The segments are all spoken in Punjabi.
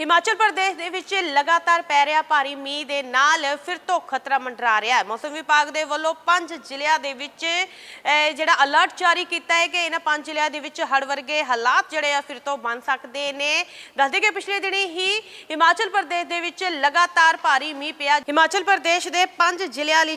ਹਿਮਾਚਲ ਪ੍ਰਦੇਸ਼ ਦੇ ਵਿੱਚ ਲਗਾਤਾਰ ਪੈ ਰਿਹਾ ਭਾਰੀ ਮੀਂਹ ਦੇ ਨਾਲ ਫਿਰ ਤੋਂ ਖਤਰਾ ਮੰਡਰਾ ਰਿਹਾ ਹੈ। ਮੌਸਮ ਵਿਭਾਗ ਦੇ ਵੱਲੋਂ ਪੰਜ ਜ਼ਿਲ੍ਹਿਆਂ ਦੇ ਵਿੱਚ ਜਿਹੜਾ ਅਲਰਟ ਜਾਰੀ ਕੀਤਾ ਹੈ ਕਿ ਇਹਨਾਂ ਪੰਜ ਜ਼ਿਲ੍ਹਿਆਂ ਦੇ ਵਿੱਚ ਹੜ੍ਹ ਵਰਗੇ ਹਾਲਾਤ ਜਿਹੜੇ ਆ ਫਿਰ ਤੋਂ ਬਣ ਸਕਦੇ ਨੇ। ਦੱਸਦੇ ਕਿ ਪਿਛਲੇ ਦਿਨੀ ਹੀ ਹਿਮਾਚਲ ਪ੍ਰਦੇਸ਼ ਦੇ ਵਿੱਚ ਲਗਾਤਾਰ ਭਾਰੀ ਮੀਂਹ ਪਿਆ। ਹਿਮਾਚਲ ਪ੍ਰਦੇਸ਼ ਦੇ ਪੰਜ ਜ਼ਿਲ੍ਹਿਆਂ ਲਈ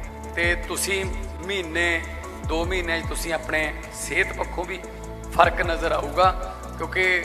ਤੇ ਤੁਸੀਂ ਮਹੀਨੇ 2 ਮਹੀਨੇ 'ਚ ਤੁਸੀਂ ਆਪਣੇ ਸਿਹਤ ਪੱਖੋਂ ਵੀ ਫ਼ਰਕ ਨਜ਼ਰ ਆਊਗਾ, ਕਿਉਂਕਿ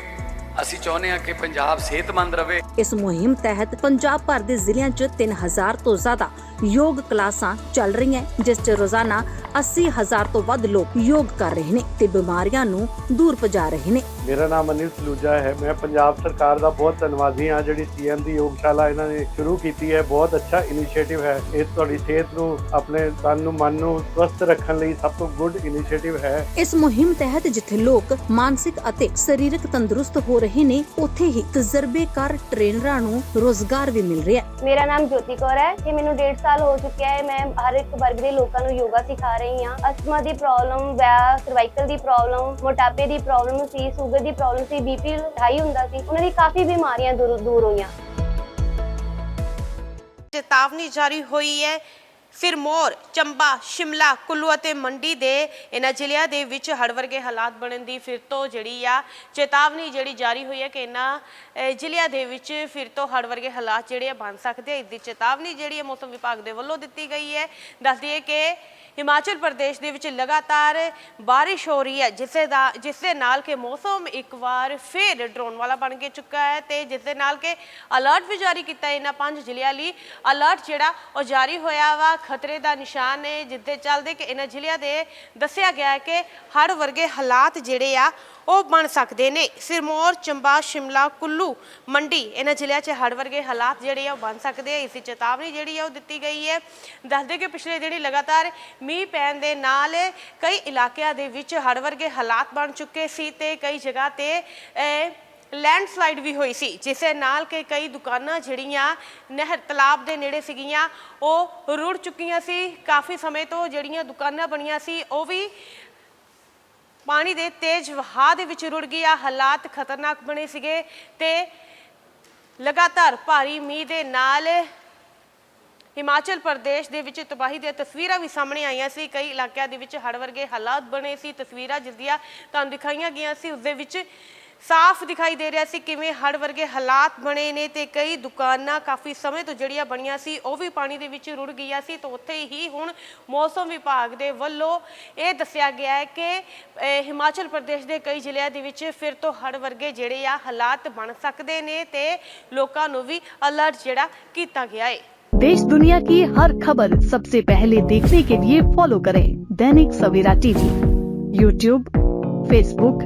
ਅਸੀਂ ਚਾਹੁੰਦੇ ਹਾਂ ਕਿ ਪੰਜਾਬ ਸਿਹਤਮੰਦ ਰਹੇ। ਇਸ ਮੁਹਿੰਮ ਤਹਿਤ ਪੰਜਾਬ ਭਰ ਦੇ ਜ਼ਿਲ੍ਹਿਆਂ 'ਚ 3000 ਤੋਂ ਜ਼ਿਆਦਾ ਯੋਗ ਕਲਾਸਾਂ ਚੱਲ ਰਹੀਆਂ ਜਿਸ 'ਚ ਰੋਜ਼ਾਨਾ 80000 ਤੋਂ ਵੱਧ ਲੋਕ ਯੋਗ ਕਰ ਰਹੇ ਨੇ ਤੇ ਬਿਮਾਰੀਆਂ ਨੂੰ ਦੂਰ ਪਜਾ ਰਹੇ ਨੇ। ਮੇਰਾ ਨਾਮ ਅਨਿਲ ਸਲੂਜਾ ਹੈ। ਮੈਂ ਪੰਜਾਬ ਸਰਕਾਰ ਦਾ ਬਹੁਤ ਧੰਨਵਾਦੀ ਹਾਂ। ਜਿਹੜੀ ਸੀਐਮ ਦੀ ਯੋਗਸ਼ਾਲਾ ਇਹਨਾਂ ਨੇ ਸ਼ੁਰੂ ਕੀਤੀ ਹੈ। ਬਹੁਤ ਅੱਛਾ ਇਨੀਸ਼ੀਏਟਿਵ ਹੈ। ਇਹ ਤੁਹਾਡੀ ਸਿਹਤ ਨੂੰ ਆਪਣੇ ਤਨ ਨੂੰ ਮਨ ਨੂੰ ਸਵਸਥ ਰੱਖਣ ਲਈ ਸਭ ਤੋਂ ਗੁੱਡ ਇਨੀਸ਼ੀਏਟਿਵ ਹੈ। ਇਸ ਮੁਹਿੰਮ ਤਹਿਤ ਜਿੱਥੇ ਲੋਕ ਮਾਨਸਿਕ ਅਤੇ ਸਰੀਰਕ ਤੰਦਰੁਸਤ ਹੋ ਰਹੇ ਨੇ ਉੱਥੇ ਹੀ ਤਜਰਬੇਕਾਰ ਟ੍ਰੇਨਰਾਂ ਨੂੰ ਰੋਜ਼ਗਾਰ ਵੀ ਮਿਲ ਰਿਹਾ ਹੈ। ਮੇਰਾ ਨਾਮ ਜੋਤੀ ਕੌਰ ਹੈ। ਤੇ ਮੈਨੂੰ 1.5 ਸਾਲ ਹੋ ਚੁੱਕਿਆ ਹੈ। ਮੈਂ ਹਰ ਇੱਕ ਵਰਗ ਦੇ ਲੋਕਾਂ ਨੂੰ ਯੋਗਾ ਸਿਖਾ ਰਹੀ ਹਾਂ। ਅਸਥਮਾ ਦੀ ਪ੍ਰੋਬਲਮ ਵੈ ਸਰਵਾਈਕਲ ਦੀ ਪ੍ਰੋਬਲਮ ਮੋਟਾਪੇ ਦੀ ਪ੍ਰੋਬਲਮ ਸੀ ਸ਼ੂਗਰ ਦੀ ਪ੍ਰੋਬਲਮ ਸੀ ਬੀਪੀ ਹਾਈ ਹੁੰਦਾ ਸੀ, ਉਹਨਾਂ ਦੀ ਕਾਫੀ ਬਿਮਾਰੀਆਂ ਦੂਰ ਦੂਰ ਹੋਈਆਂ। ਚੇਤਾਵਨੀ ਜਾਰੀ ਹੋਈ ਹੈ ਸਿਰਮੌਰ ਚੰਬਾ, ਸ਼ਿਮਲਾ, ਕੁੱਲੂ ਅਤੇ ਮੰਡੀ ਦੇ ਇਹਨਾਂ ਜ਼ਿਲ੍ਹਿਆਂ ਦੇ ਵਿੱਚ ਹੜ੍ਹ ਵਰਗੇ ਹਾਲਾਤ ਬਣਨ ਦੀ ਫਿਰ ਤੋਂ ਜਿਹੜੀ ਆ ਚੇਤਾਵਨੀ ਜਿਹੜੀ ਜਾਰੀ ਹੋਈ ਹੈ ਕਿ ਇਹਨਾਂ ਜ਼ਿਲ੍ਹਿਆਂ ਦੇ ਵਿੱਚ ਫਿਰ ਤੋਂ ਹੜ੍ਹ ਵਰਗੇ ਹਾਲਾਤ ਜਿਹੜੇ ਆ ਬਣ ਸਕਦੇ ਆ। ਇਸ ਦੀ ਚੇਤਾਵਨੀ ਜਿਹੜੀ ਹੈ ਮੌਸਮ ਵਿਭਾਗ ਦੇ ਵੱਲੋਂ ਦਿੱਤੀ ਗਈ ਹੈ। ਦੱਸ ਦਈਏ ਕਿ ਹਿਮਾਚਲ ਪ੍ਰਦੇਸ਼ ਦੇ ਵਿੱਚ ਲਗਾਤਾਰ ਬਾਰਿਸ਼ ਹੋ ਰਹੀ ਹੈ ਜਿਸ ਦਾ ਜਿਸ ਦੇ ਨਾਲ ਕਿ ਮੌਸਮ ਇੱਕ ਵਾਰ ਫਿਰ ਡਰੋਨ ਵਾਲਾ ਬਣ ਕੇ ਚੁੱਕਾ ਹੈ ਤੇ ਜਿਸ ਦੇ ਨਾਲ ਕਿ ਅਲਰਟ ਵੀ ਜਾਰੀ ਕੀਤਾ ਇਹਨਾਂ ਪੰਜ ਜ਼ਿਲ੍ਹਿਆਂ ਲਈ। ਅਲਰਟ ਜਿਹੜਾ ਉਹ ਜਾਰੀ ਹੋਇਆ ਵਾ ਖਤਰੇ ਦਾ ਨਿਸ਼ਾਨ ਹੈ ਜਿੱਦੇ ਚੱਲਦੇ ਕਿ ਇਹਨਾਂ ਜ਼ਿਲ੍ਹਿਆਂ ਦੇ ਦੱਸਿਆ ਗਿਆ ਹੈ ਕਿ ਹੜ੍ਹ ਵਰਗੇ ਹਾਲਾਤ ਜਿਹੜੇ ਆ, ਉਹ ਬਣ ਸਕਦੇ ਨੇ। ਸਿਰਮੌਰ, ਚੰਬਾ, ਸ਼ਿਮਲਾ, ਕੁੱਲੂ, ਮੰਡੀ ਇਹਨਾਂ ਜ਼ਿਲ੍ਹਿਆਂ 'ਚ ਹੜ੍ਹ ਵਰਗੇ ਹਾਲਾਤ ਜਿਹੜੇ ਆ, ਉਹ ਬਣ ਸਕਦੇ ਆ। ਇਸ ਦੀ ਚੇਤਾਵਨੀ ਜਿਹੜੀ ਆ, ਉਹ ਦਿੱਤੀ ਗਈ ਹੈ। ਦੱਸਦੇ ਕਿ ਪਿਛਲੇ ਦਿਨੀ ਲਗਾਤਾਰ ਮੀਂਹ ਪੈਣ ਦੇ ਨਾਲ ਕਈ ਇਲਾਕਿਆਂ ਦੇ ਵਿੱਚ ਹੜ੍ਹ ਵਰਗੇ ਹਾਲਾਤ ਬਣ ਚੁੱਕੇ ਸੀ ਤੇ ਕਈ ਜਗ੍ਹਾ ਤੇ ਲੈਂਡਸਲਾਈਡ ਵੀ ਹੋਈ ਸੀ ਜਿਸ ਨਾਲ ਕਿ ਕਈ ਦੁਕਾਨਾਂ ਜਿਹੜੀਆਂ ਨਹਿਰ ਤਲਾਬ ਦੇ ਨੇੜੇ ਸੀਗੀਆਂ, ਉਹ ਰੁੜ ਚੁੱਕੀਆਂ ਸੀ। ਕਾਫੀ ਸਮੇਂ ਤੋਂ ਜਿਹੜੀਆਂ ਦੁਕਾਨਾਂ ਬਣੀਆਂ ਸੀ, ਉਹ ਵੀ ਪਾਣੀ ਦੇ ਤੇਜ਼ ਵਹਾਅ ਦੇ ਵਿੱਚ ਰੁੜ ਗਿਆ ਹਾਲਾਤ ਖਤਰਨਾਕ ਬਣੇ ਸੀਗੇ ਤੇ ਲਗਾਤਾਰ ਭਾਰੀ ਮੀਂਹ ਦੇ ਨਾਲ ਹਿਮਾਚਲ ਪ੍ਰਦੇਸ਼ ਦੇ ਵਿੱਚ ਤਬਾਹੀ ਦੀਆਂ ਤਸਵੀਰਾਂ ਵੀ ਸਾਹਮਣੇ ਆਈਆਂ ਸੀ। ਕਈ ਇਲਾਕਿਆਂ ਦੇ ਵਿੱਚ ਹੜ ਵਰਗੇ ਹਾਲਾਤ ਬਣੇ ਸੀ। ਤਸਵੀਰਾਂ ਜਿਸ ਦੀਆਂ ਤੁਹਾਨੂੰ ਦਿਖਾਈਆਂ ਗਈਆਂ ਸੀ, ਉਸ ਦੇ ਵਿੱਚ ਸਾਫ਼ ਦਿਖਾਈ ਦੇ ਰਿਹਾ ਸੀ ਕਿਵੇਂ ਹੜ੍ਹ ਵਰਗੇ ਹਾਲਾਤ ਬਣੇ ਨੇ ਤੇ ਕਈ ਦੁਕਾਨਾਂ ਕਾਫੀ ਸਮੇਂ ਤੋਂ ਜਿਹੜੀਆਂ ਬਣੀਆਂ ਸੀ ਉਹ ਵੀ ਪਾਣੀ ਦੇ ਵਿੱਚ ਰੁੜ ਗਈਆਂ ਸੀ ਤਾਂ ਉੱਥੇ ਹੀ ਹੁਣ ਮੌਸਮ ਵਿਭਾਗ ਦੇ ਵੱਲੋਂ ਇਹ ਦੱਸਿਆ ਗਿਆ ਹੈ ਕਿ ਅਹ, ਹਿਮਾਚਲ ਪ੍ਰਦੇਸ਼ ਦੇ ਕਈ ਜ਼ਿਲ੍ਹਿਆਂ ਦੇ ਵਿੱਚ ਫਿਰ ਤੋਂ ਹੜ੍ਹ ਵਰਗੇ ਜਿਹੜੇ ਆ ਹਾਲਾਤ ਬਣ ਸਕਦੇ ਨੇ ਤੇ ਲੋਕਾਂ ਨੂੰ ਵੀ ਅਲਰਟ ਜਿਹੜਾ ਕੀਤਾ ਗਿਆ ਹੈ देश दुनिया की हर खबर सबसे पहले देखने के लिए फॉलो करें Dainik Savera TV YouTube Facebook